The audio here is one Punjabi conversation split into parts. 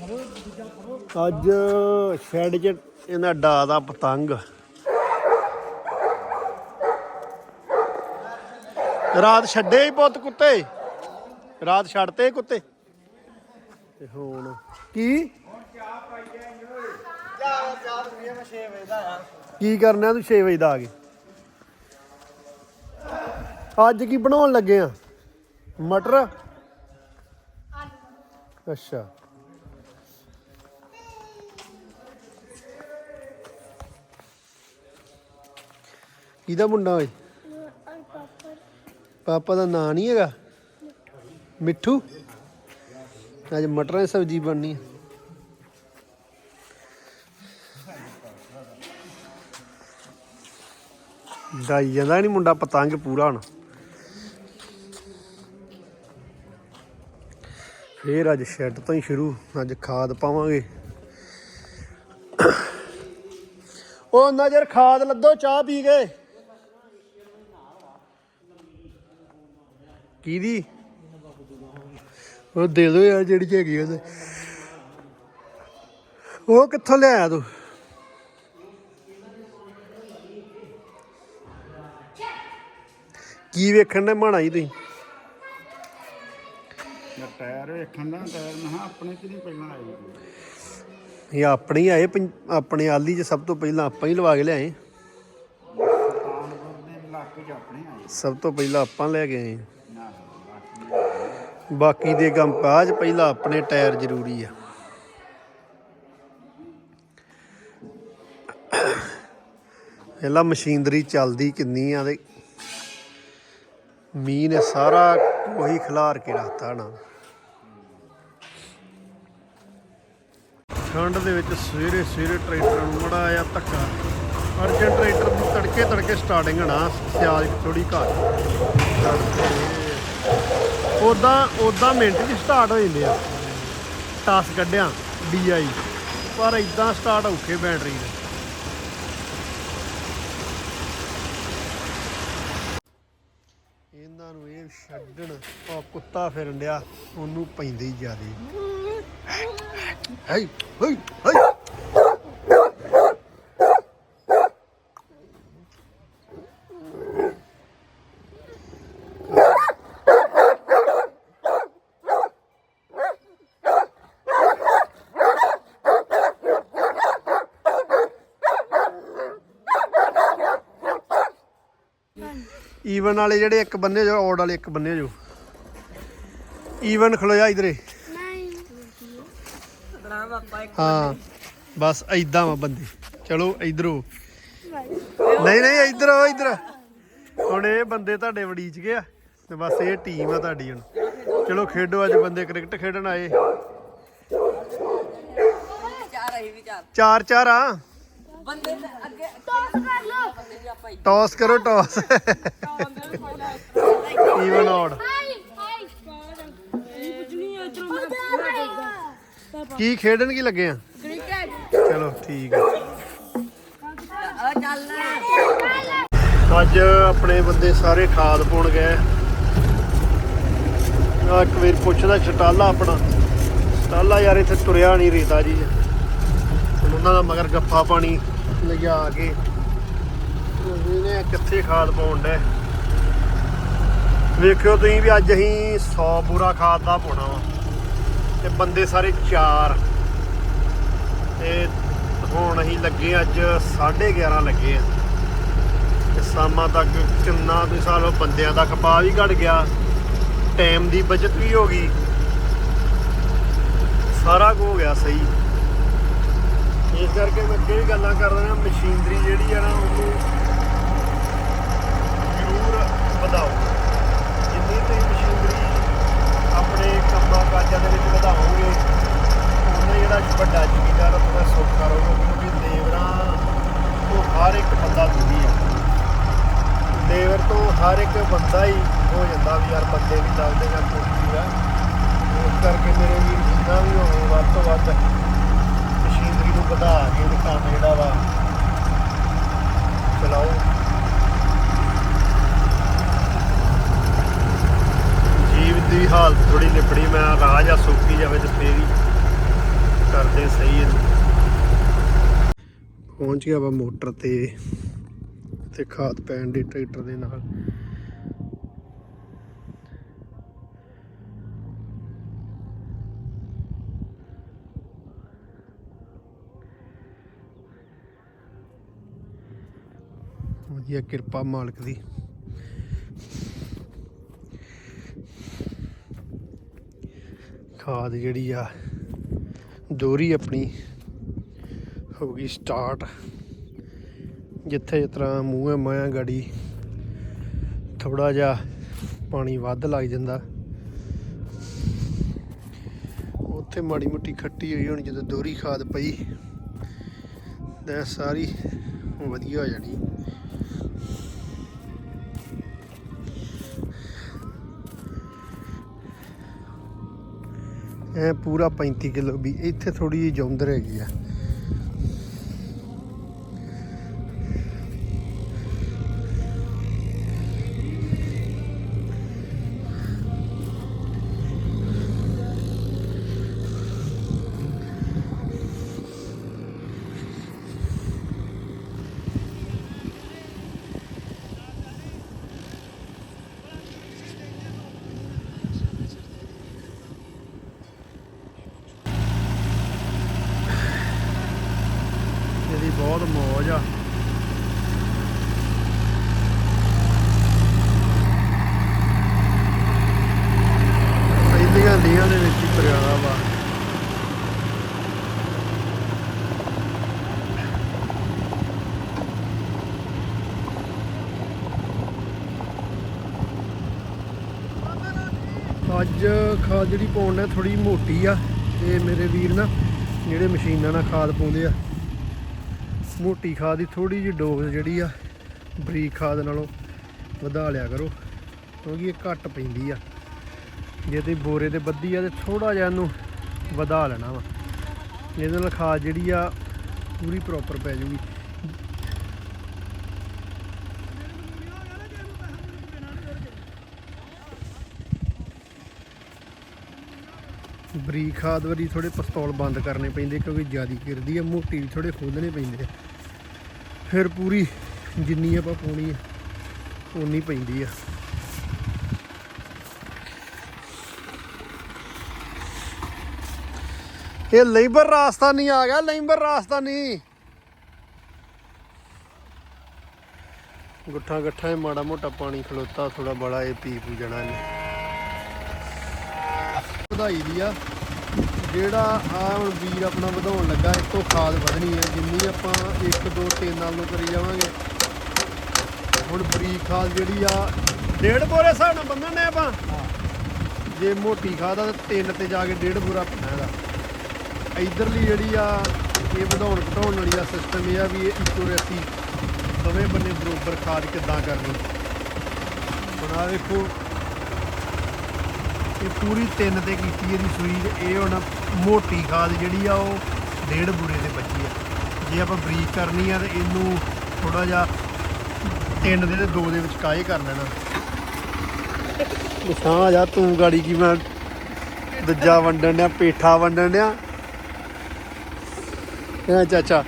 ਅੱਜ ਸ਼ੈਡ 'ਚ ਇਹਨਾਂ ਡਾ ਦਾ ਪਤੰਗ। ਰਾਤ ਛੱਡੇ ਹੀ ਪੁੱਤ ਕੁੱਤੇ। ਰਾਤ ਛੱਡਤੇ ਕੁੱਤੇ। ਤੇ ਹੁਣ ਕੀ? ਕੀ ਕਰਨਾ ਤੂੰ 6 ਵਜੇ ਦਾ ਆ ਕੇ? ਅੱਜ ਕੀ ਬਣਾਉਣ ਲੱਗੇ ਆ? ਮਟਰ? ਅੱਛਾ। ਕਿਹਦਾ ਮੁੰਡਾ ਓਏ? ਪਾਪਾ ਦਾ ਨਾਂ ਨਹੀਂ ਹੈਗਾ? ਮਿੱਠੂ? ਅੱਜ ਮਟਰਾਂ ਦੀ ਸਬਜ਼ੀ ਬਣਨੀ ਹੈ ਡਾਈ ਜਾਂਦਾ ਨਹੀਂ ਮੁੰਡਾ, ਪਤੰਗ ਪੂਰਾ ਹੁਣ। ਫੇਰ ਅੱਜ ਸ਼ੈੱਡ ਤੋਂ ਹੀ ਸ਼ੁਰੂ, ਅੱਜ ਖਾਦ ਪਾਵਾਂਗੇ। ਉਹ ਨਜ਼ਰ ਖਾਦ ਲੱਦੋ, ਚਾਹ ਪੀ ਗਏ ਕਿਹਦੀ? ਉਹ ਦੇ ਦੋ ਯਾਰ ਜਿਹੜੀ ਹੈਗੀ ਉਹਦੇ। ਉਹ ਕਿੱਥੋਂ ਲਿਆਇਆ ਤੂੰ? ਕੀ ਵੇਖਣ ਦੇ ਮਾਣਾ ਜੀ ਤੁਸੀਂ? ਮੈਂ ਟਾਇਰ ਵੇਖਣ ਦਾ ਟਾਇਰ ਕਿਹਾ ਆਪਣੇ ਚ ਨਹੀਂ ਪਹਿਲਾਂ ਆਏ ਇਹ ਆਪਣੇ ਹੀ ਆਏ ਪੰ- ਆਪਣੇ ਆਲੀ 'ਚ ਸਭ ਤੋਂ ਪਹਿਲਾਂ ਆਪਾਂ ਹੀ ਲਵਾ ਕੇ ਲਿਆਏ। ਕਾਨਪੁਰ ਦੇ ਇਲਾਕੇ ਚ ਆਪਣੇ ਆਏ। ਸਭ ਤੋਂ ਪਹਿਲਾਂ ਆਪਾਂ ਲੈ ਕੇ ਆਏ। ਨਾ ਬਾਕੀ ਦੇ ਕੰਮ ਬਾਅਦ ਪਹਿਲਾਂ ਆਪਣੇ ਟਾਇਰ ਜ਼ਰੂਰੀ ਆ। ਪਹਿਲਾਂ ਮਸ਼ੀਨਰੀ ਚੱਲਦੀ ਕਿੰਨੀ ਆ ਤੇ ਮੀਂਹ ਨੇ ਸਾਰਾ ਉਹੀ ਖਿਲਾਰ ਕੇ ਰੱਖਤਾ ਨਾ ਠੰਡ ਦੇ ਵਿੱਚ ਸਵੇਰੇ ਸਵੇਰੇ ਟਰੈਕਟਰ ਨੂੰ ਮੜਾ ਆਇਆ ਧੱਕਾ। ਅਰਜਨ ਟਰੈਕਟਰ ਨੂੰ ਤੜਕੇ ਤੜਕੇ ਸਟਾਰਟਿੰਗ ਨਾ, ਸਿਆਲ ਥੋੜੀ ਘੱਟ। ਉਦਾਂ ਉਦਾਂ ਮਿੰਟ 'ਚ ਸਟਾਰਟ ਹੋ ਜਾਂਦੇ ਆ। ਟਾਸ ਕੱਢਿਆ ਡੀਆਈ ਪਰ ਇਦਾਂ ਸਟਾਰਟ ਔਖੇ ਬੈਟਰੀ ਦੇ। ਇਹਨਾਂ ਨੂੰ ਇਹ ਛੱਡਣ, ਉਹ ਕੁੱਤਾ ਫਿਰਨ ਡਿਆ, ਉਹਨੂੰ ਪੈਂਦੇ ਹੀ ਜਿਆਦੇ। ਹਈ ਹਈ ਹਈ। ਈਵਨ ਵਾਲੇ ਜਿਹੜੇ ਇੱਕ ਬੰਨੇ ਜੋ ਆਡ ਵਾਲੇ ਇੱਕ ਬੰਨੇ ਜੋ। ਈਵਨ ਖਲੋਇਆ ਇਧਰੇ। ਹਾਂ, ਬਸ ਐਦਾਂ ਵਾ ਬੰਦੇ। ਚਲੋ, ਇਧਰੋਂ। ਨਹੀਂ ਨਹੀਂ, ਇਧਰ ਇਧਰ। ਹੁਣ ਇਹ ਬੰਦੇ ਤੁਹਾਡੇ ਵੜੀਚ ਗਏ ਆ, ਤੇ ਬਸ ਇਹ ਟੀਮ ਆ ਤੁਹਾਡੀ ਹੁਣ। ਚਲੋ, ਖੇਡੋ ਅੱਜ ਬੰਦੇ, ਕ੍ਰਿਕਟ ਖੇਡਣ ਆਏ। ਚਾਰ ਆਈ ਚਾਰ ਚਾਰ ਆ। ਬੰਦੇ ਅੱਗੇ ਟੌਸ ਕਰ ਲੋ ਬੰਦੇ ਆਪਾਂ ਟਾਸ ਕਰੋ ਟਾਸ ਈਵਨ ਆਡ ਕੀ ਖੇਡਣ ਕੀ ਲੱਗੇ ਆ? ਕ੍ਰਿਕਟ ਚਲੋ ਠੀਕ ਆ। ਅੱਜ ਆਪਣੇ ਬੰਦੇ ਸਾਰੇ ਖਾਦ ਪਾਉਣ ਗਏ। ਆ ਇੱਕ ਵਾਰ ਪੁੱਛਦਾ ਛਟਾਲਾ ਆਪਣਾ। ਛਟਾਲਾ ਯਾਰ ਇੱਥੇ ਤੁਰਿਆ ਨਹੀਂ ਰੇਤਾ ਜੀ। ਉਹਨਾਂ ਦਾ ਮਗਰ ਗੱਫਾ ਪਾਣੀ। ਲਿਜਾ ਕੇ ਇਹਨੇ ਕਿੱਥੇ ਖਾਦ ਪਾਉਣ ਡੇ ਵੇਖਿਓ ਤੁਸੀਂ ਵੀ ਅੱਜ ਅਸੀਂ 100 ਬੁਰਾ ਖਾਦ ਦਾ ਪਾਉਣਾ ਵਾ ਤੇ ਬੰਦੇ ਸਾਰੇ ਚਾਰ। ਤੇ ਹੁਣ ਅਸੀਂ ਲੱਗੇ ਅੱਜ 11:30 ਲੱਗੇ ਆ ਤੇ ਸ਼ਾਮਾਂ ਤੱਕ ਕਿੰਨਾ ਤੁਸੀਂ ਸਾਲੋ ਬੰਦਿਆਂ ਦਾ ਕਪਾਹ ਵੀ ਘਟ ਗਿਆ। ਟਾਈਮ ਦੀ ਬਚਤ ਵੀ ਹੋ ਗਈ। ਸਾਰਾ ਕੁ ਹੋ ਗਿਆ ਸਹੀ। ਇਸ ਕਰਕੇ ਮੈਂ ਅੱਗੇ ਵੀ ਗੱਲਾਂ ਕਰ ਰਿਹਾ ਮਸ਼ੀਨਰੀ ਜਿਹੜੀ ਆ ਨਾ, ਉਹਨੂੰ ਜ਼ਰੂਰ ਵਧਾਓ। ਜਿੰਨੀ ਤੁਸੀਂ ਮਸ਼ੀਨਰੀ ਆਪਣੇ ਕੰਮਾਂ ਕਾਜਾਂ ਦੇ ਵਿੱਚ ਵਧਾਓਗੇ, ਉਹਨੇ ਜਿਹੜਾ ਵੱਡਾ ਜ਼ਿਮੀਦਾਰ ਆ ਥੋੜਾ ਸੌਖਾ ਰਹੂਗਾ ਕਿਉਂਕਿ ਲੇਬਰਾਂ ਤੋਂ ਹਰ ਇੱਕ ਬੰਦਾ ਦੁਖੀ ਆ। ਲੇਬਰ ਤੋਂ ਹਰ ਇੱਕ ਬੰਦਾ ਹੀ ਹੋ ਜਾਂਦਾ ਵੀ ਯਾਰ ਬੰਦੇ ਵੀ ਚੱਲਦੇ ਜਾਂ ਕੁਝ ਵੀ ਆ। ਉਸ ਕਰਕੇ ਮੇਰੇ ਵੀਰ ਜਿੰਨਾ ਵੀ ਹੋਵੇ ਵੱਧ ਤੋਂ ਵੱਧ ਵਧਾ ਕੇ ਉਹ ਕੰਮ ਜਿਹੜਾ ਵਾ ਚਲਾਓ। ਜੀਵ ਦੀ ਹਾਲਤ ਥੋੜੀ ਲਿਪੜੀ ਮੈਂ ਰਾਜ ਆ ਸੋਕੀ ਜਾਵੇ ਤੇ ਫੇਰ ਹੀ ਕਰਦੇ ਸਹੀ ਇਹਨੂੰ। ਪਹੁੰਚ ਗਿਆ ਵਾ ਮੋਟਰ ਤੇ ਤੇ ਖਾਦ ਪੈਣ ਦੀ ਟਰੈਕਟਰ ਦੇ ਨਾਲ। ਵਧੀਆ ਕਿਰਪਾ ਮਾਲਕ ਦੀ। ਖਾਦ ਜਿਹੜੀ ਆ ਦੋਰੀ ਆਪਣੀ ਹੋ ਗਈ ਸਟਾਰਟ ਜਿੱਥੇ ਜਿਸ ਤਰ੍ਹਾਂ ਮੂੰਹ ਹੈ, ਮਾਇਆ ਗਾੜੀ ਥੋੜਾ ਜਿਹਾ ਪਾਣੀ ਵੱਧ ਲੱਗ ਜਾਂਦਾ। ਉੱਥੇ ਮਾੜੀ ਮੋਟੀ ਖੱਟੀ ਹੋਈ ਹੁਣ, ਜਦੋਂ ਦੋਰੀ ਖਾਦ ਪਈ, ਤਾਂ ਸਾਰੀ ਵਧੀਆ ਹੋ ਜਾਣੀ। ਇਹ ਪੂਰਾ 35 ਕਿਲੋ ਵੀ ਇੱਥੇ ਥੋੜੀ ਜਿਹੀ ਜੌਂਦਰ ਹੈਗੀ ਆ। ਬਹੁਤ ਮੌਜ ਆ। ਪਹਿਲੀਆਂ ਲੀਆਂ ਦੇ ਵਿੱਚ ਹੀ ਪਰਿਆਲਾ ਵਾ। ਅੱਜ ਖਾਦ ਜਿਹੜੀ ਪਾਉਣ ਨਾਲ ਥੋੜੀ ਮੋਟੀ ਆ, ਤੇ ਮੇਰੇ ਵੀਰ ਨਾ ਜਿਹੜੇ ਮਸ਼ੀਨਾਂ ਨਾਲ ਖਾਦ ਪਾਉਂਦੇ ਆ ਮੋਟੀ ਖਾਦ ਦੀ ਥੋੜੀ ਜਿਹੀ ਡੋਜ਼ ਜਿਹੜੀ ਆ, ਬਰੀਕ ਖਾਦ ਨਾਲੋਂ ਵਧਾ ਲਿਆ ਕਰੋ, ਕਿਉਂਕਿ ਇਹ ਘੱਟ ਪੈਂਦੀ ਆ। ਜੇ ਤੇ ਬੋਰੇ ਤੇ ਬੱਦੀ ਆ ਤੇ ਥੋੜਾ ਜਿਹਾ ਇਹਨੂੰ ਵਧਾ ਲੈਣਾ ਵਾ। ਇਹਦੇ ਨਾਲ ਖਾਦ ਜਿਹੜੀ ਆ, ਪੂਰੀ ਪ੍ਰੋਪਰ ਪੈ ਜੂਗੀ ਬਰੀਕ ਖਾਦ ਵਾਰੀ ਥੋੜੇ ਪਿਸਤੌਲ ਬੰਦ ਕਰਨੇ ਪੈਂਦੇ, ਕਿਉਂਕਿ ਜਿਆਦੀ ਕਿਰਦੀ ਆ, ਮੋਟੀ ਵੀ ਥੋੜੇ ਖੋਲਣੇ ਪੈਂਦੇ ਆ। ਫਿਰ ਪੂਰੀ ਜਿੰਨੀ ਆਪਾਂ ਪਾਉਣੀ ਆ ਉਨੀ ਪੈਂਦੀ ਆ। ਇਹ ਲੇਬਰ ਰਾਜਸਥਾਨੀ ਆ ਗਿਆ, ਲੇਬਰ ਰਾਜਸਥਾਨੀ ਗੁੱਠਾ ਗੱਠਾ ਇਹ ਮਾੜਾ ਮੋਟਾ ਪਾਣੀ ਖਲੋਤਾ ਥੋੜਾ ਬੜਾ ਇਹ ਪੀ ਪੂ ਜਾਣਾ ਇਹਨੇ। ਵਧਾਈ ਦੀ ਆ। ਜਿਹੜਾ ਆ ਹੁਣ ਵੀਰ ਆਪਣਾ ਵਧਾਉਣ ਲੱਗਾ ਇਹ ਤੋਂ ਖਾਦ ਵਧਣੀ ਹੈ, ਜਿੰਨੀ ਆਪਾਂ 1 2 3 ਨਾਲ ਨੂੰ ਕਰੀ ਜਾਵਾਂਗੇ। ਹੁਣ ਬਰੀਕ ਖਾਦ ਜਿਹੜੀ ਆ, ਡੇਢ ਬੋਰੇ ਹਿਸਾਬ ਨਾਲ ਬੰਨਣੇ ਆਪਾਂ। ਜੇ ਮੋਟੀ ਖਾਦ ਆ ਤਾਂ ਤਿੰਨ ਤੇ ਜਾ ਕੇ ਡੇਢ ਬੋਰਾ ਪੈਣਾ ਇਹਦਾ ਇਧਰਲੀ ਜਿਹੜੀ ਆ, ਇਹ ਵਧਾਉਣ ਘਟਾਉਣ ਵਾਲੀ ਦਾ ਸਿਸਟਮ ਇਹ ਆ ਵੀ ਇਹ ਇੱਕੋ ਰੈਤੀ ਦੋਵੇਂ ਬੰਨੇ ਬਰੋਬਰ ਖਾਦ ਕਿੱਦਾਂ ਕਰਨੀ। ਹੁਣ ਆਹ ਵੇਖੋ ਪੂਰੀ ਤਿੰਨ ਤੇ ਕੀਤੀ ਇਹਦੀ ਸੂਈ ਇਹ ਹੁਣ ਮੋਟੀ ਖਾਦ ਜਿਹੜੀ ਆ ਉਹ ਡੇਢ ਬੁਰੇ ਦੇ ਬੱਚੀ ਆ। ਜੇ ਆਪਾਂ ਬਰੀਕ ਕਰਨੀ ਆ ਤੇ ਇਹਨੂੰ ਥੋੜਾ ਜਿਹਾ ਤਿੰਨ ਦੇ ਤੇ ਦੋ ਦੇ ਵਿਚਕਾਏ ਕਰ ਲੈਣਾ। ਸਾਹ ਜਾ, ਤੂੰ ਗਾੜੀ ਕੀ ਮੈਂ ਦੱਜਾ ਵੰਡਣ ਡਿਆ, ਪੇਠਾ ਵੰਡਣ ਡਿਆ। ਇਹ ਚਾਚਾ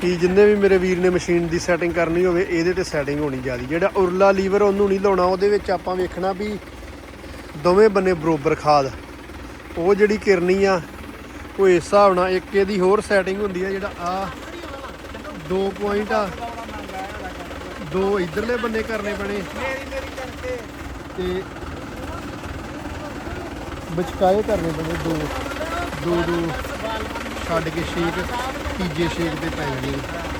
ਕੀ ਜਿੰਨੇ ਵੀ ਮੇਰੇ ਵੀਰ ਨੇ ਮਸ਼ੀਨ ਦੀ ਸੈਟਿੰਗ ਕਰਨੀ ਹੋਵੇ, ਇਹਦੇ ਤੇ ਸੈਟਿੰਗ ਹੋਣੀ ਜਿਆਦੀ। ਜਿਹੜਾ ਉਰਲਾ ਲੀਵਰ ਉਹਨੂੰ ਨਹੀਂ ਲਾਉਣਾ, ਉਹਦੇ ਵਿੱਚ ਆਪਾਂ ਵੇਖਣਾ ਵੀ ਦੋਵੇਂ ਬੰਨੇ ਬਰੋਬਰ ਖਾਦ। ਉਹ ਜਿਹੜੀ ਕਿਰਨੀ ਆ, ਉਹ ਇਸ ਹਿਸਾਬ ਨਾਲ ਇੱਕ ਇਹਦੀ ਹੋਰ ਸੈਟਿੰਗ ਹੁੰਦੀ ਆ ਜਿਹੜਾ ਆ ਦੋ ਪੁਆਇੰਟ ਆ। ਦੋ ਇਧਰਲੇ ਬੰਨੇ ਕਰਨੇ ਪੈਣੇ। ਤੇ ਵਿਚਕਾਏ ਕਰਨੇ ਪੈਣੇ ਦੋ। ਦੋ ਦੋ ਛੱਡ ਕੇ ਸ਼ੇਕ ਤੀਜੇ ਸ਼ੇਕ ਤੇ ਪੈ ਜਾਣੇ।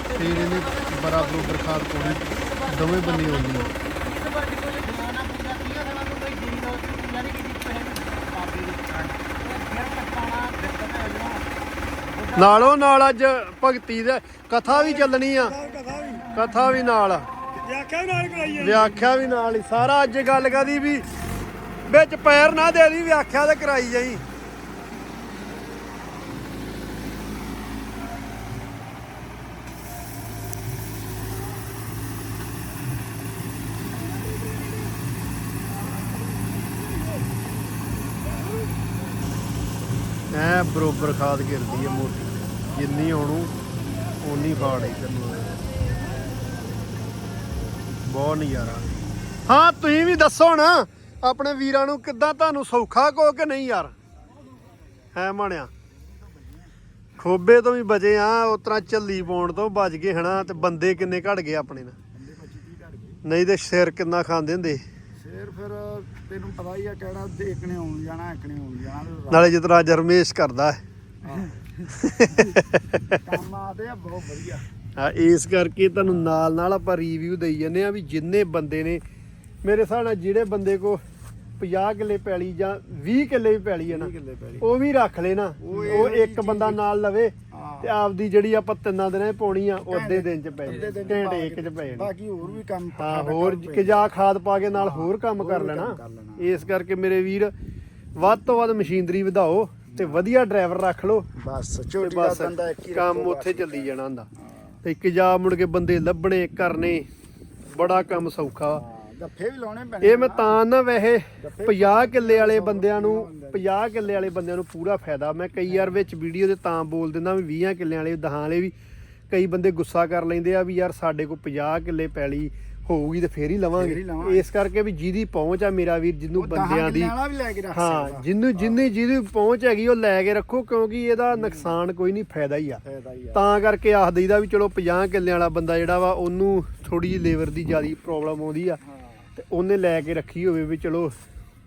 ਫਿਰ ਇਹਨੇ ਬੜਾ ਖਾਦ ਪਾਉਣੀ ਦੋਵੇਂ ਬੰਨੇ ਆਉਂਦੀ ਨਾਲੋਂ ਨਾਲ ਅੱਜ ਭਗਤੀ ਦੇ ਕਥਾ ਵੀ ਚੱਲਣੀ ਆ। ਕਥਾ ਵੀ ਨਾਲ। ਵਿਆਖਿਆ ਨਾਲ ਕਰਾਈ ਵਿਆਖਿਆ ਵੀ ਨਾਲ ਹੀ। ਸਾਰਾ ਅੱਜ ਗੱਲ ਕਦੀ ਵੀ ਵਿੱਚ ਪੈਰ ਨਾ ਦੇ ਦੀ ਵਿਆਖਿਆ ਤੇ ਕਰਾਈ ਜਾਈ। ਐ ਬਰੋਬਰ ਖਾਦ ਗਿਰਦੀ ਹੈ ਮੋਟੀ। ਜਿੰਨੀ ਆਉਣੂ ਓਨੀ ਹੀ ਤੈਨੂੰ। ਬਹੁਤ ਨਜ਼ਾਰਾ। ਹਾਂ ਤੁਸੀਂ ਵੀ ਦੱਸੋ ਨਾ ਆਪਣੇ ਵੀਰਾਂ ਨੂੰ ਕਿੱਦਾਂ ਤੁਹਾਨੂੰ ਸੌਖਾ ਕੋ ਕਿ ਨਹੀਂ ਯਾਰ? ਹੈ ਮਾਣਿਆ। ਖੋਬੇ ਤੋਂ ਵੀ ਬਚੇ ਆ ਉਸ ਤਰ੍ਹਾਂ ਝੱਲੀ ਪਾਉਣ ਤੋਂ ਬਚ ਗਏ ਹਨਾ ਤੇ ਬੰਦੇ ਕਿੰਨੇ ਘਟ ਗਏ ਆਪਣੇ ਨਾਲ। ਬੰਦੇ 25 30 ਘੜ ਗਏ ਨਹੀਂ ਤੇ ਸਿਰ ਕਿੰਨਾ ਖਾਂਦੇ ਹੁੰਦੇ। ਫੇਰ ਫਿਰ ਤੈਨੂੰ ਪਤਾ ਹੀ ਆ ਕਿਹੜਾ ਦੇਖਣੇ ਆਉਣ ਜਾਣਾ ਇੱਕਣੇ ਆਉਣ ਜਾਣਾ ਨਾਲੇ ਜਿਸ ਤਰ੍ਹਾਂ ਅੱਜ ਰਮੇਸ਼ ਕਰਦਾ ਹੈ। ਕੰਮ ਆਦੇ ਆ ਬਹੁਤ ਵਧੀਆ ਆ ਇਸ ਕਰਕੇ ਤੁਹਾਨੂੰ ਨਾਲ ਨਾਲ ਆਪਾਂ ਰਿਵਿਊ ਦੇਈ ਜਾਂਦੇ ਆ ਵੀ ਜਿੰਨੇ ਬੰਦੇ ਨੇ ਮੇਰੇ ਹਿਸਾਬ ਨਾਲ ਜਿਹੜੇ ਬੰਦੇ ਕੋ 50 ਕਿੱਲੇ ਪੈਲੀ ਜਾਂ 20 ਕਿੱਲੇ ਵੀ ਪੈਲੀ ਹੈ ਨਾ 20 ਕਿੱਲੇ ਪੈਲੀ। ਉਹ ਵੀ ਰੱਖ ਲੈ ਨਾ ਉਹ ਇੱਕ ਬੰਦਾ ਨਾਲ ਲਵੇ ਹਾਂ। ਤੇ ਆਪਦੀ ਜਿਹੜੀ ਆਪਾਂ ਤਿੰਨਾਂ ਦਿਨਾਂ 'ਚ ਪਾਉਣੀ ਆ ਉਹਦੇ ਦਿਨ 'ਚ ਪੈ ਘੰਟੇ ਪਾ ਇੱਕ 'ਚ ਪੈ ਜਾਣੀ ਬਾਕੀ ਹੋਰ ਵੀ ਕੰਮ ਹਾਂ ਹੋਰ ਪੱਕਾ ਕਿ ਜਾ ਖਾਦ ਪਾ ਕੇ ਨਾਲ ਹੋਰ ਕੰਮ ਕਰ ਲੈਣਾ। ਇਸ ਕਰਕੇ ਮੇਰੇ ਵੀਰ ਵੱਧ ਤੋਂ ਵੱਧ ਮਸ਼ੀਨਰੀ ਵਧਾਓ ਤੇ ਵਧੀਆ ਡਰਾਈਵਰ ਰੱਖ ਲਓ। ਬਸ ਤੇ ਛੋਟੀ ਦਾ ਬਸ ਇੱਕ ਹੀ ਕੰਮ ਰੱਖੋ ਉੱਥੇ ਬਸ। ਚੱਲੀ ਜਾਣਾ ਹੁੰਦਾ। ਤੇ ਇੱਕ ਜਾ ਮੁੜ ਕੇ ਬੰਦੇ ਲੱਭਣੇ ਕਰਨੇ ਬੜਾ ਕੰਮ ਸੌਖਾ। ਵਾ। ਹਾਂ, ਗੱਫੇ ਵੀ ਲਾਉਣੇ ਪੈਣੇ ਇਹ ਮੈਂ ਤਾਂ ਨਾ ਵੈਸੇ ਗੱਫੇ 50 ਕਿੱਲੇ ਵਾਲੇ ਬੰਦਿਆਂ ਨੂੰ 50 ਕਿੱਲੇ ਵਾਲੇ ਬੰਦਿਆਂ ਨੂੰ ਪੂਰਾ ਫਾਇਦਾ। ਮੈਂ ਕਈ ਵਾਰ ਵਿੱਚ ਵੀਡੀਓ ਦੇ ਤਾਂ ਬੋਲ ਦਿੰਦਾ ਵੀ 20 ਕਿੱਲਿਆਂ ਵਾਲੇ ਦਹਾਂ ਵਾਲੇ ਵੀ ਕਈ ਬੰਦੇ ਗੁੱਸਾ ਕਰ ਲੈਂਦੇ ਆ ਵੀ ਯਾਰ ਸਾਡੇ ਕੋਲ 50 ਕਿੱਲੇ ਪੈਲੀ ਹੋਊਗੀ ਤੇ ਫੇਰ ਹੀ ਫੇਰ ਹੀ ਲਵਾਂਗੇ। ਲਵਾਂਗੇ। ਇਸ ਕਰਕੇ ਵੀ ਜਿਹਦੀ ਪਹੁੰਚ ਆ ਮੇਰਾ ਵੀਰ ਜਿਹਨੂੰ ਬੰਦਿਆਂ ਦੀ ਕਿੱਲਿਆਂ ਵਾਲਾ ਵੀ ਲੈ ਕੇ ਰੱਖ ਹਾਂ ਸਕਦਾ। ਜਿੰਨੂੰ ਜਿੰਨੀ ਜਿਹਦੀ ਪਹੁੰਚ ਹੈਗੀ ਉਹ ਲੈ ਕੇ ਰੱਖੋ ਕਿਉਂਕਿ ਇਹਦਾ ਨੁਕਸਾਨ ਕੋਈ ਨਹੀਂ ਫਾਇਦਾ ਹੀ ਆ। ਫਾਇਦਾ ਹੀ ਆ। ਤਾਂ ਕਰਕੇ ਆਖ ਦਈਦਾ ਵੀ ਚਲੋ 50 ਕਿੱਲਿਆਂ ਵਾਲਾ ਬੰਦਾ ਜਿਹੜਾ ਵਾ ਉਹਨੂੰ ਥੋੜੀ ਜਿਹੀ ਲੇਬਰ ਦੀ ਜ਼ਿਆਦੀ ਪ੍ਰੋਬਲਮ ਆਉਂਦੀ ਆ। ਹਾਂ। ਤੇ ਉਹਨੇ ਲੈ ਕੇ ਰੱਖੀ ਹੋਵੇ ਵੀ ਚਲੋ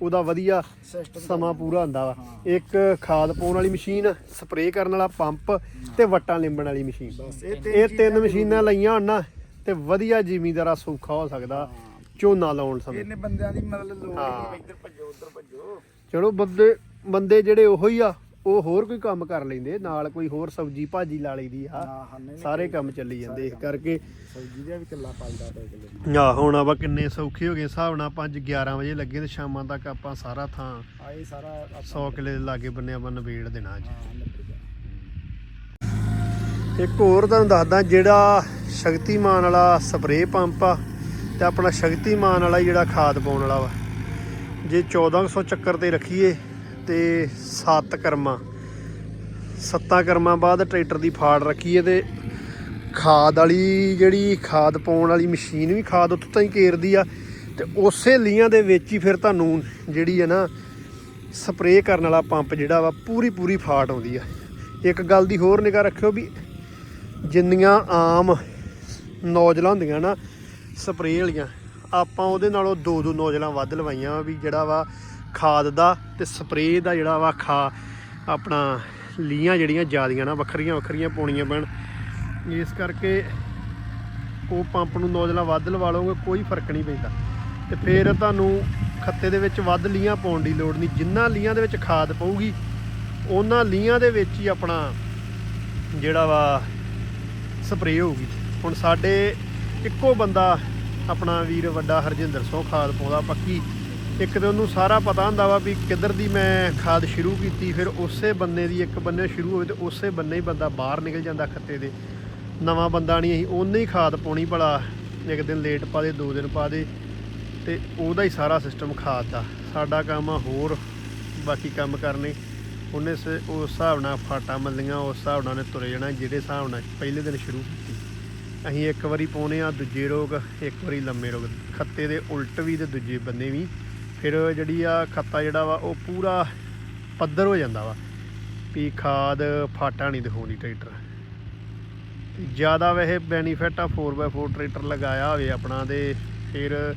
ਉਹਦਾ ਵਧੀਆ ਸਿਸਟਮ ਸਮਾਂ ਪੂਰਾ ਹੁੰਦਾ ਵਾ। ਇੱਕ ਖਾਦ ਪਾਉਣ ਵਾਲੀ ਮਸ਼ੀਨ ਸਪਰੇਅ ਕਰਨ ਵਾਲਾ ਪੰਪ ਤੇ ਵੱਟਾਂ ਲਿੰਬਣ ਵਾਲੀ ਮਸ਼ੀਨ। ਬਸ ਇਹ ਇਹ ਤਿੰਨ ਮਸ਼ੀਨਾਂ ਲਈਆਂ ਹੋਣ ਨਾ ਤੇ ਵਧੀਆ ਜ਼ਿਮੀਂਦਾਰਾ ਸੌਖਾ ਹੋ ਸਕਦਾ ਝੋਨਾ ਲਾਉਣ ਸਮੇਂ। ਇਹਨੇ ਬੰਦਿਆਂ ਦੀ ਮਤਲਬ ਲੋੜ ਹਾਂ। ਨਹੀਂ ਇੱਧਰ ਭੱਜੋ ਉੱਧਰ ਭੱਜੋ। ਚਲੋ ਬੰਦੇ ਬੰਦੇ ਜਿਹੜੇ ਉਹੋ ਹੀ ਆ ਉਹ ਹੋਰ ਕੋਈ ਕੰਮ ਕਰ ਲੈਂਦੇ ਨਾਲ ਕੋਈ ਹੋਰ ਸਬਜੀ ਭਾਜੀ ਲਾ ਲਈਦੀ ਆ। ਹਾਂ ਹਾਂ ਨਹੀਂ ਸਾਰੇ ਕੰਮ ਚੱਲੀ ਜਾਂਦੇ ਇਸ ਕਰਕੇ। ਸਬਜ਼ੀ ਦਾ ਵੀ ਕਿੱਲਾ ਪਲਦਾ ਪੈ ਕਿੱਲੇ ਆ ਹੁਣ ਆਪਾਂ ਕਿੰਨੇ ਸੌਖੇ ਹੋ ਗਏ ਹਿਸਾਬ ਨਾਲ ਆਪਾਂ ਅੱਜ 11 ਵਜੇ ਲੱਗੇ ਤੇ ਸ਼ਾਮਾਂ ਤੱਕ ਆਪਾਂ ਸਾਰਾ ਥਾਂ ਆਏ ਸਾਰਾ ਆਪਾਂ 100 ਕਿਲੇ ਦੇ ਲਾਗੇ ਬੰਨੇ ਆਪਾਂ ਨਵੇੜ ਦੇਣਾ ਅੱਜ। ਹਾਂ ਇੱਕ ਹੋਰ ਤੁਹਾਨੂੰ ਦੱਸਦਾ, ਜਿਹੜਾ ਸ਼ਕਤੀਮਾਨ ਵਾਲਾ ਸਪਰੇਅ ਪੰਪ ਆ ਤੇ ਆਪਣਾ ਸ਼ਕਤੀਮਾਨ ਵਾਲਾ ਜਿਹੜਾ ਖਾਦ ਪਾਉਣ ਵਾਲਾ ਵਾ। ਜੇ 1400 ਚੱਕਰ ਤੇ ਰੱਖੀਏ ਤੇ 7 ਕਰਮਾਂ 7 ਕਰਮਾਂ ਬਾਅਦ ਟਰੈਕਟਰ ਦੀ ਫਾੜ ਰੱਖੀਏ ਤੇ ਖਾਦ ਵਾਲੀ ਜਿਹੜੀ ਖਾਦ ਪਾਉਣ ਵਾਲੀ ਮਸ਼ੀਨ ਵੀ ਖਾਦ ਉੱਥੋਂ ਤਾਂ ਹੀ ਕੇਰਦੀ ਆ ਤੇ ਉਸੇ ਲੀਆਂ ਦੇ ਵਿੱਚ ਹੀ ਫਿਰ ਤੁਹਾਨੂੰ ਜਿਹੜੀ ਹੈ ਨਾ ਸਪਰੇਅ ਕਰਨ ਵਾਲਾ ਪੰਪ ਜਿਹੜਾ ਵਾ ਪੂਰੀ ਪੂਰੀ ਫਾਟ ਆਉਂਦੀ ਆ। ਇੱਕ ਗੱਲ ਦੀ ਹੋਰ ਨਿਗਾਹ ਰੱਖਿਓ ਵੀ ਜਿੰਨੀਆਂ ਆਮ ਨੌਜਲਾਂ ਹੁੰਦੀਆਂ ਨਾ ਸਪਰੇਅ ਵਾਲੀਆਂ, ਆਪਾਂ ਉਹਦੇ ਨਾਲੋਂ ਦੋ ਦੋ ਨੌਜਲਾਂ ਵੱਧ ਲਵਾਈਆਂ ਵਾ ਵੀ ਜਿਹੜਾ ਵਾ ਖਾਦ ਦਾ ਤੇ ਸਪਰੇਅ ਦਾ ਜਿਹੜਾ ਵਾ ਖਾ ਆਪਣਾ ਲੀਆਂ ਜਿਹੜੀਆਂ ਜਿਆਦੀਆਂ ਨਾ, ਵੱਖਰੀਆਂ ਵੱਖਰੀਆਂ ਪਾਉਣੀਆਂ ਪੈਣ। ਇਸ ਕਰਕੇ ਉਹ ਪੰਪ ਨੂੰ ਨੌਜਲਾਂ ਵੱਧ ਲਵਾ ਲਓਗੇ, ਕੋਈ ਫ਼ਰਕ ਨਹੀਂ ਪੈਂਦਾ। ਤੇ ਫਿਰ ਤੁਹਾਨੂੰ ਖੱਤੇ ਦੇ ਵਿੱਚ ਵੱਧ ਲੀਆਂ ਪਾਉਣ ਦੀ ਲੋੜ ਨਹੀਂ। ਜਿੰਨਾ ਲੀਆਂ ਦੇ ਵਿੱਚ ਖਾਦ ਪਊਗੀ, ਉਹਨਾਂ ਲੀਆਂ ਦੇ ਵਿੱਚ ਹੀ ਆਪਣਾ ਜਿਹੜਾ ਵਾ ਸਪਰੇਅ ਹੋਊਗੀ। ਹੁਣ ਸਾਡੇ ਇੱਕੋ ਬੰਦਾ ਆਪਣਾ ਵੀਰ ਵੱਡਾ ਹਰਜਿੰਦਰ ਸਿੰਘ ਖਾਦ ਪਾਉਂਦਾ ਪੱਕੀ। ਇੱਕ ਤੇ ਉਹਨੂੰ ਸਾਰਾ ਪਤਾ ਹੁੰਦਾ ਵਾ ਵੀ ਕਿੱਧਰ ਦੀ ਮੈਂ ਖਾਦ ਸ਼ੁਰੂ ਕੀਤੀ, ਫਿਰ ਉਸੇ ਬੰਨੇ ਦੀ ਇੱਕ ਬੰਨੇ ਸ਼ੁਰੂ ਹੋਵੇ ਤੇ ਉਸੇ ਬੰਨੇ ਹੀ ਬੰਦਾ ਬਾਹਰ ਨਿਕਲ ਜਾਂਦਾ ਖੱਤੇ ਦੇ। ਨਵਾਂ ਬੰਦਾ ਨਹੀਂ ਅਸੀਂ ਉਹਨੇ ਹੀ ਖਾਦ ਪਾਉਣੀ ਭਲਾ। ਇੱਕ ਦਿਨ ਲੇਟ ਪਾ ਦੇ, ਦੋ ਦਿਨ ਪਾ ਦੇ ਤੇ ਉਹਦਾ ਹੀ ਸਾਰਾ ਸਿਸਟਮ ਖਾਦ ਦਾ। ਸਾਡਾ ਕੰਮ ਆ ਹੋਰ, ਬਾਕੀ ਕੰਮ ਕਰਨੇ। ਉਹਨੇ ਸ- ਉਸ ਹਿਸਾਬ ਨਾਲ ਫਾਟਾ ਮੱਲੀਆਂ, ਉਸ ਹਿਸਾਬ ਨਾਲ ਉਹਨੇ ਤੁਰੇ ਜਾਣਾ, ਜਿਹੜੇ ਹਿਸਾਬ ਨਾਲ ਪਹਿਲੇ ਦਿਨ ਸ਼ੁਰੂ ਕੀਤੀ। ਅਸੀਂ ਇੱਕ ਵਾਰੀ ਪਾਉਨੇ ਆ, ਦੂਜੇ ਰੋਗ, ਇੱਕ ਵਾਰੀ ਲੰਮੇ ਰੋਗ। ਖੱਤੇ ਦੇ ਉਲਟ ਵੀ ਤੇ ਦੂਜੇ ਬੰਨੇ ਵੀ। ਫਿਰ ਜਿਹੜੀ ਆ ਖੱਤਾ ਜਿਹੜਾ ਵਾ, ਉਹ ਪੂਰਾ ਪੱਧਰ ਹੋ ਜਾਂਦਾ ਵਾ। ਵੀ ਖਾਦ, ਫਾਟਾ ਨਹੀਂ ਦਿਖਾਉਂਦੀ ਟਰੈਕਟਰ। ਜ਼ਿਆਦਾ ਵੈਸੇ ਬੈਨੀਫਿਟ ਆ 4x4 ਟਰੈਕਟਰ ਲਗਾਇਆ ਹੋਵੇ ਆਪਣਾ ਤੇ ਫਿਰ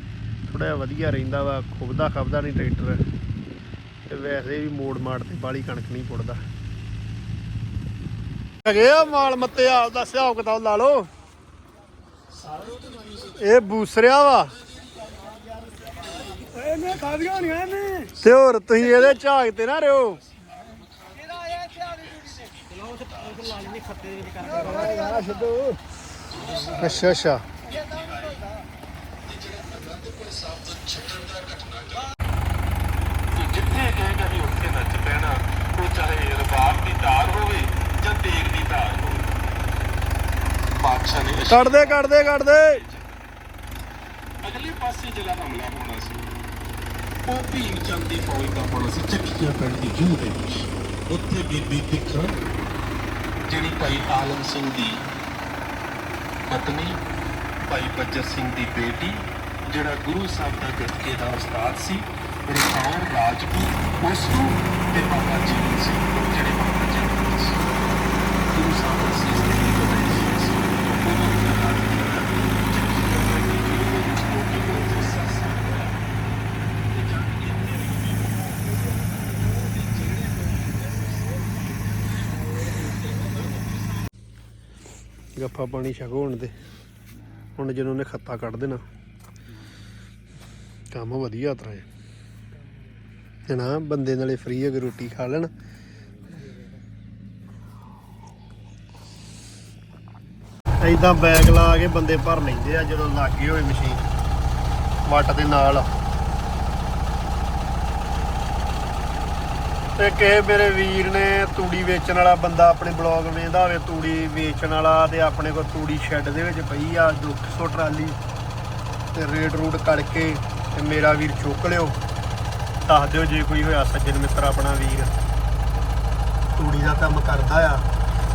ਥੋੜਾ ਜਿਹਾ ਵਧੀਆ ਰਹਿੰਦਾ ਵਾ। ਖੁਬਦਾ ਖੱਬਦਾ ਨਹੀਂ ਟਰੈਕਟਰ। ਤੇ ਵੈਸੇ ਵੀ ਮੋੜ ਮਾੜ ਤੇ ਬਾਲੀ ਕਣਕ ਨਹੀਂ ਪੁੱਟਦਾ। ਹੈਗੇ ਆ ਮਾਲ ਮੱਤੇ ਆਪ ਦਾ ਹਿਸਾਬ ਕਿਤਾਬ ਲਾ ਲਓ। ਇਹ ਬੂਸਰਿਆ ਵਾ। ਇਹਨੇ ਖਾਦੀਆਂ ਨਹੀਂ ਇਹਨੇ ਤੇ ਹੋਰ ਤੁਸੀਂ ਇਹਦੇ ਝਾਗ ਤੇ ਨਾ ਰਿਓ। ਅੱਛਾ ਅੱਛਾ। ਜਿੱਥੇ ਕਹੇਗਾ ਵੀ ਉੱਥੇ ਨੱਚ ਪੈਣਾ ਉਹ ਚਾਹੇ ਰਬਾਬ ਦੀ ਤਾਰ ਹੋਵੇ ਜਾਂ ਤੇਗ ਦੀ ਤਾਰ ਹੋਵੇ। ਬਾਦਸ਼ਾਹ ਨੇ ਕੱਢਦੇ ਕੱਢਦੇ ਕੱਢਦੇ। ਅਗਲੇ ਪਾਸੇ ਜਿਹੜਾ ਹਮਲਾ ਹੋਣਾ ਸੀ ਉਹ ਭੀਮ ਚੰਦ ਦੀ ਫੌਜ ਦਾ ਹੋਣਾ ਸੀ ਚੱਕੀਆਂ ਪਿੰਡ ਦੀ ਜੂਹ ਦੇ ਵਿੱਚ। ਉੱਥੇ ਬੀਬੀ ਭਿੱਖਣ ਜਿਹੜੀ ਭਾਈ ਆਲਮ ਸਿੰਘ ਦੀ ਪਤਨੀ ਭਾਈ ਬੱਜਰ ਸਿੰਘ ਦੀ ਬੇਟੀ ਜਿਹੜਾ ਗੁਰੂ ਸਾਹਿਬ ਦਾ ਗੱਤਕੇ ਦਾ ਉਸਤਾਦ ਸੀ ਰਿਖਾਉਰ ਰਾਜਪੂਤ ਉਸ ਨੂੰ ਤੇ ਬਾਬਾ ਜੀਵਨ ਸਿੰਘ ਜਿਹੜੇ ਬਾਬਾ ਜੀਵਨ ਸੀ। ਗੁਰੂ ਸਾਹਿਬ ਦਾ ਸੀਸ ਤੇ ਵੀ ਸੀ। ਉਹਨਾਂ ਦਾ ਨਾਮ ਗੱਫਾ ਪਾਣੀ ਛਕੋ ਹੁਣ ਤੇ, ਹੁਣ ਜਦੋਂ ਨੇ ਖੱਤਾ ਕੱਢ ਦੇਣਾ, ਕੰਮ ਵਧੀਆ ਤਰ੍ਹਾਂ ਹੈ। ਤੇ ਬੰਦੇ ਨਾਲੇ ਫ੍ਰੀ ਅਗਰ ਰੋਟੀ ਖਾ ਲੈਣ। ਐਦਾਂ ਬੈਗ ਲਾ ਕੇ ਬੰਦੇ ਭਰ ਲੈਂਦੇ ਆ, ਜਦੋਂ ਲੱਗੇ ਹੋਏ ਮਸ਼ੀਨ ਵੱਟ ਦੇ ਨਾਲ। ਤੇ ਕਿਸੇ ਮੇਰੇ ਵੀਰ ਨੇ ਤੂੜੀ ਵੇਚਣ ਵਾਲਾ ਬੰਦਾ ਆਪਣੇ ਬਲੌਗ ਵੇਂਦਾ ਹੋਵੇ, ਤੂੜੀ ਵੇਚਣ ਵਾਲਾ ਤੇ ਆਪਣੇ ਕੋਲ ਤੂੜੀ ਸ਼ੈੱਡ ਦੇ ਵਿੱਚ ਪਈ ਆ 200 ਟਰਾਲੀ। ਤੇ ਰੇਟ ਰੂਟ ਕਰਕੇ ਤੇ ਮੇਰਾ ਵੀਰ ਚੁੱਕ ਲਿਓ। ਦੱਸ ਦਿਓ ਜੇ ਕੋਈ ਹੋਇਆ ਸੱਜਣ ਮਿੱਤਰ ਆਪਣਾ ਵੀਰ। ਤੂੜੀ ਦਾ ਕੰਮ ਕਰਦਾ ਆ।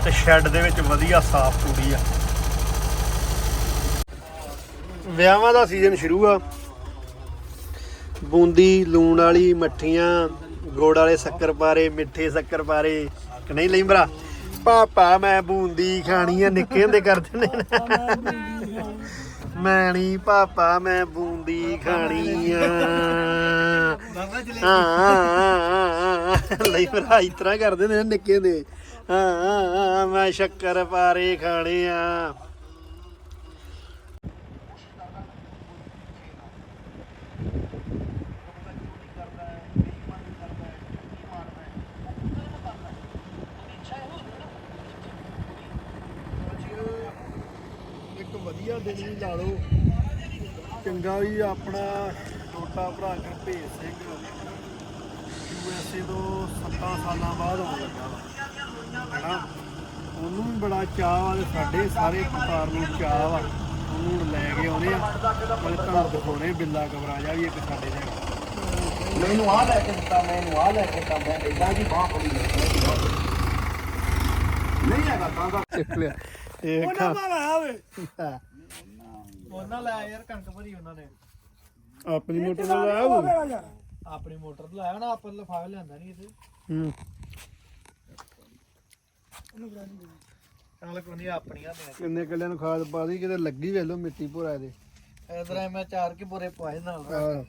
ਤੇ ਸ਼ੈੱਡ ਦੇ ਵਿੱਚ ਵਧੀਆ ਸਾਫ਼ ਤੂੜੀ ਆ। ਵਿਆਹਾਂ ਦਾ ਸੀਜ਼ਨ ਸ਼ੁਰੂ ਆ। ਬੂੰਦੀ ਲੂਣ ਵਾਲੀ ਮੱਠੀਆਂ ਗੋੜ ਵਾਲੇ ਸ਼ੱਕਰ ਪਾਰੇ ਮਿੱਠੇ ਸ਼ੱਕਰ ਪਾਰੇ। ਕਿ ਨਹੀਂ ਲਈ ਭਰਾ? ਪਾਪਾ ਮੈਂ ਬੂੰਦੀ ਖਾਣੀ ਆ ਨਿੱਕੇ ਹੁੰਦੇ ਕਰਦੇ ਨੇ। ਮੈਂ ਨਹੀਂ ਪਾਪਾ ਮੈਂ ਬੂੰਦੀ ਖਾਣੀ ਆ। ਹਾਂ, ਹਾਂ, ਹਾਂ, ਲਈ ਭਰਾ ਇਸ ਤਰ੍ਹਾਂ ਕਰਦੇ ਨੇ ਨਿੱਕੇ ਹਾਂ, ਹਾਂ, ਮੈਂ ਸ਼ੱਕਰ ਪਾਰੇ ਖਾਣੇ ਆ ਇੱਕ ਵਧੀਆ ਦਿਨ ਵੀ ਲਾ ਲਓ। ਚੰਗਾ ਵੀ ਆਪਣਾ ਛੋਟਾ ਭਰਾ ਗੁਰਭੇਜ ਸਿੰਘ ਯੂਐਸਏ ਤੋਂ 7 ਸਾਲਾਂ ਬਾਅਦ ਆਉਣ ਲੱਗਾ ਹੈਨਾ? ਉਹਨੂੰ ਵੀ ਬੜਾ ਚਾਅ ਵਾ ਤੇ ਸਾਡੇ ਸਾਰੇ ਪਰਿਵਾਰ ਨੂੰ ਚਾਅ ਵਾ। ਉਹਨੂੰ ਹੁਣ ਲੈ ਕੇ ਆਉਣੇ ਆ। ਨਾਲੇ ਤੁਹਾਨੂੰ ਦਿਖਾਉਣੇ ਬਿੱਲਾ ਕਬਰਾਜਾ ਵੀ ਇੱਕ ਸਾਡੇ ਦਾ। ਮੈਨੂੰ ਆ ਲੈ ਕੇ ਦਿੱਤਾ ਮੈਨੂੰ ਆ ਲੈ ਕੇ ਦਿੱਤਾ ਮੈਂ ਇਦਾਂ ਦੀ ਬਾਹ ਫੜੀ ਨਹੀਂ ਹੈਗਾ ਤਾਂ ਦਾ ਚੱਕ ਲਿਆ। ਇਹ ਖਾ ਉਹਨਾਂ ਲਾਇਆ ਯਾਰ ਕਣਕ ਭਰੀ ਉਹਨਾਂ ਨੇ। ਆਪਣੀ ਮੋਟਰ ਨਾਲ ਹੋਊ। ਆਪਣੀ ਮੋਟਰ ਤੇ ਲਾਇਆ ਨਾ ਆਪਾਂ ਲਫਾਵੇ ਲਿਆਂਦਾ ਨਹੀਂ ਇੱਥੇ। ਹੂੰ। ਚੱਲ ਕੋਈ ਨਹੀਂ ਆਪਣੀਆਂ ਨੇ ਕਿੰਨੇ ਕਿੱਲਿਆਂ ਨੂੰ ਖਾਦ ਪਾ ਦੀ ਕਿਤੇ ਲੱਗੀ ਵੇਖ ਲਓ ਮਿੱਟੀ ਭੋਰਾ ਦੇ ਇਧਰ ਮੈਂ ਚਾਰ ਕੇ ਬੋਰੇ ਪਵਾਏ ਨਾਲ।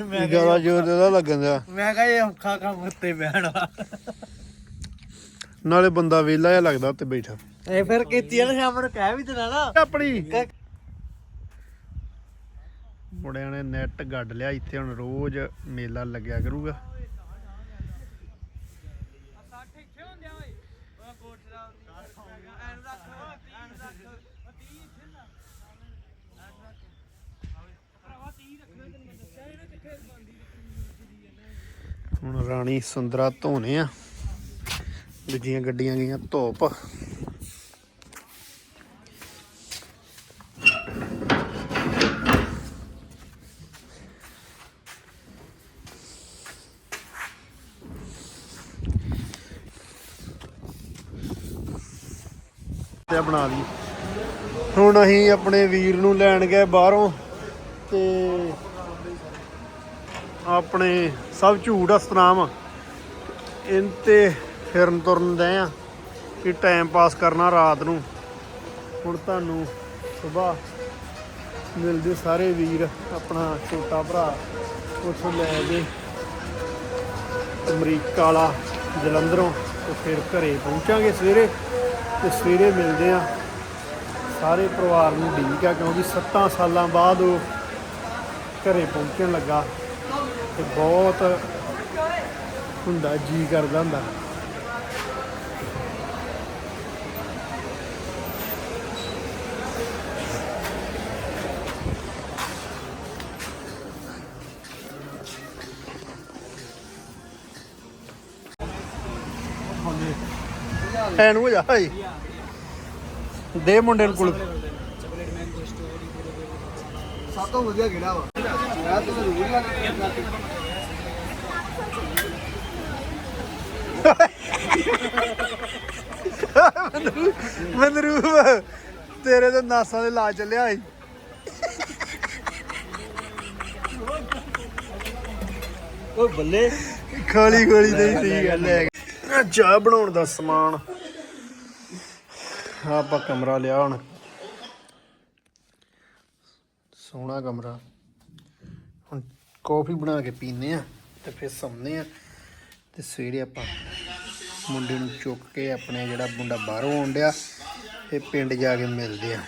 ਮੈਂ ਜ਼ਿਆਦਾ ਜ਼ੋਰ ਤੇ ਉਹਦਾ ਲੱਗਣ ਦਾ ਮੈਂ ਕਿਹਾ ਇਹ ਔਖਾ ਕੰਮ ਉੱਤੇ ਬਹਿਣਾ ਨਾਲੇ ਬੰਦਾ ਵਿਹਲਾ ਜਿਹਾ ਲੱਗਦਾ ਉੱਤੇ ਬੈਠਾ। ਇਹ ਫਿਰ ਕੀਤੀ ਨਾ ਸ਼ਾਮ ਨੂੰ ਕਹਿ ਵੀ ਦੇਣਾ ਨਾ। ਆਪਣੀ। ਮੁੰਡਿਆਂ ਨੇ ਨੈਟ ਗੱਡ ਲਿਆ, ਇੱਥੇ ਹੁਣ ਰੋਜ਼ ਮੇਲਾ ਲੱਗਿਆ ਕਰੂਗਾ। ਹੁਣ ਰਾਣੀ ਸੁੰਦਰਾ ਧੋਨੇ ਆ, ਦੂਜੀਆਂ ਗੱਡੀਆਂ ਗਈਆਂ ਧੋਪ। ਤੇ ਬਣਾ ਲਈ। ਹੁਣ ਅਸੀਂ ਆਪਣੇ ਵੀਰ ਨੂੰ ਲੈਣ ਗਏ ਬਾਹਰੋਂ ਤੇ ਆਪਣੇ ਸਭ ਝੂਠ ਅਸਤਨਾਮ ਇਨ ਤੇ ਫਿਰਨ ਤੁਰਨ ਦੇ ਆ ਕਿ ਟਾਈਮ ਪਾਸ ਕਰਨਾ ਰਾਤ ਨੂੰ। ਹੁਣ ਤੁਹਾਨੂੰ ਸਵੇਰ ਮਿਲਦੇ ਸਾਰੇ ਵੀਰ, ਆਪਣਾ ਛੋਟਾ ਭਰਾ, ਉੱਥੋਂ ਲੈ ਗਏ ਅਮਰੀਕਾ ਵਾਲਾ ਜਲੰਧਰੋਂ ਤੇ ਫਿਰ ਘਰੇ ਪਹੁੰਚਾਂਗੇ ਸਵੇਰੇ। ਤੇ ਸਵੇਰੇ ਮਿਲਦੇ ਆ। ਸਾਰੇ ਪਰਿਵਾਰ ਨੂੰ ਢੀਕ ਆ ਕਿਉਂਕਿ 7 ਸਾਲਾਂ ਬਾਅਦ ਉਹ ਘਰੇ ਪਹੁੰਚਣ ਲੱਗਾ ਤੇ ਬਹੁਤ ਹੁੰਦਾ, ਜੀ ਕਰਦਾ ਹੁੰਦਾ। ਐਨ ਹੋ ਜਾ ਭਾਈ। ਦੇ ਮੁੰਡੇ ਨੂੰ ਕੋਲ ਸਭ ਤੋਂ ਵਧੀਆ ਕਿਹੜਾ ਵਾ। ਮੈਂ ਤਾਂ ਜ਼ਰੂਰ ਲੱਗ ਮਨਰੂਪ ਤੇਰੇ ਤੇ ਨਾਸਾਂ ਦੇ ਲਾ ਚੱਲਿਆ ਈ ਓ ਬੱਲੇ। ਖੋਲੀ ਖੋਲੀ ਤੇ ਸਹੀ ਗੱਲ ਹੈ ਚਾਹ ਬਣਾਉਣ ਦਾ ਸਮਾਨ। ਆਪਾਂ ਕਮਰਾ ਲਿਆ ਹੁਣ। ਸੋਹਣਾ ਕਮਰਾ। ਹੁਣ ਕੌਫੀ ਬਣਾ ਕੇ ਪੀਨੇ ਆ ਤੇ ਫਿਰ ਸੌਂਦੇ ਆ ਤੇ ਸਵੇਰੇ ਆਪਾਂ ਮੁੰਡੇ ਨੂੰ ਚੁੱਕ ਕੇ ਆਪਣੇ ਜਿਹੜਾ ਮੁੰਡਾ ਬਾਹਰੋਂ ਆਉਣ ਡਿਆ ਇਹ ਪਿੰਡ ਜਾ ਕੇ ਮਿਲਦੇ ਆ।